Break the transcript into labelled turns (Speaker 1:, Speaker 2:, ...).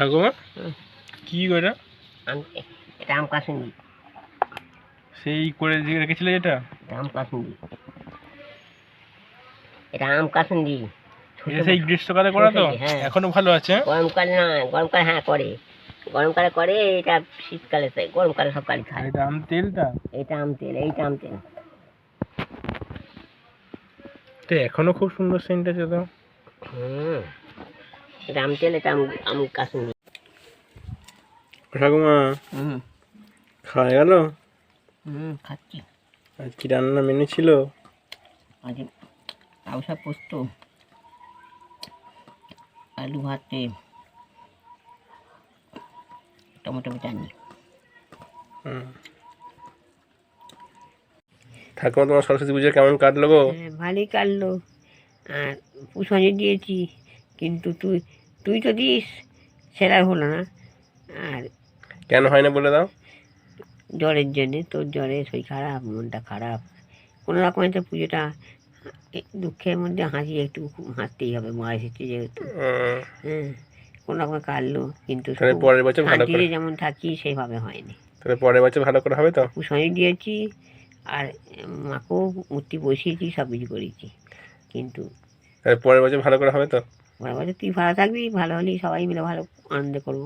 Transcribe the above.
Speaker 1: ঠাকুমা। কি এটা?
Speaker 2: আম কাসুন্দি
Speaker 1: সেই করে রেখেছিলে যেটা
Speaker 2: কাসুন্দি এটা? আম কাসুন্দি
Speaker 1: সেই গ্রীষ্মকালে করা তো। এখনও ভালো আছে?
Speaker 2: গরমকালে না গরমকালে হ্যাঁ করে গরমকালে করে এটা শীতকালে গরমকালে সব কালি খায়।
Speaker 1: এটা আম তেলটা?
Speaker 2: এটা আম তেল এইটা আম তেল।
Speaker 1: তো এখনও খুব সুন্দর সেন্ট আছে তো।
Speaker 2: হুম এটা আম তেল এটা আম আম কাসুন্দি
Speaker 1: ঠাকুমা
Speaker 2: হুম।
Speaker 1: খাওয়া গেল?
Speaker 2: হুম খাচ্ছি।
Speaker 1: আর কি রান্না মেনু ছিল?
Speaker 2: আজ আউসা পোস্ত আলু ভাতে টমেটো চাটনি।
Speaker 1: হুম। ঠাকুমা তোমার সরস্বতী পুজো কেমন কাটলো গো?
Speaker 2: হ্যাঁ, ভালোই কাটলো। আর পুষণে দিয়েছি। কিন্তু তুই তুই তো দিস সেটা হলো না। আর
Speaker 1: কেন হয় না বলে দাও?
Speaker 2: জ্বরের জন্যে তোর জ্বরে শরীর খারাপ মনটা খারাপ। কোনো রকমের তো পুজোটা দুঃখের মধ্যে হাসি একটু হাসতেই হবে মা এসেছে যেহেতু। হ্যাঁ কোনো রকমে কাটলো কিন্তু
Speaker 1: পরের বছর ভালো করে।
Speaker 2: যেমন থাকি সেভাবে হয়নি।
Speaker 1: তাহলে পরের বছর ভালো করে হবে তো?
Speaker 2: পুষণে দিয়েছি আর মাকেও মূর্তি বসিয়েছি সব কিছু করেছি। কিন্তু
Speaker 1: পরের বছর ভালো করে হবে তো?
Speaker 2: বছর তুই ভালো থাকবি ভালো হলেই সবাই মিলে ভালো আনন্দ করব।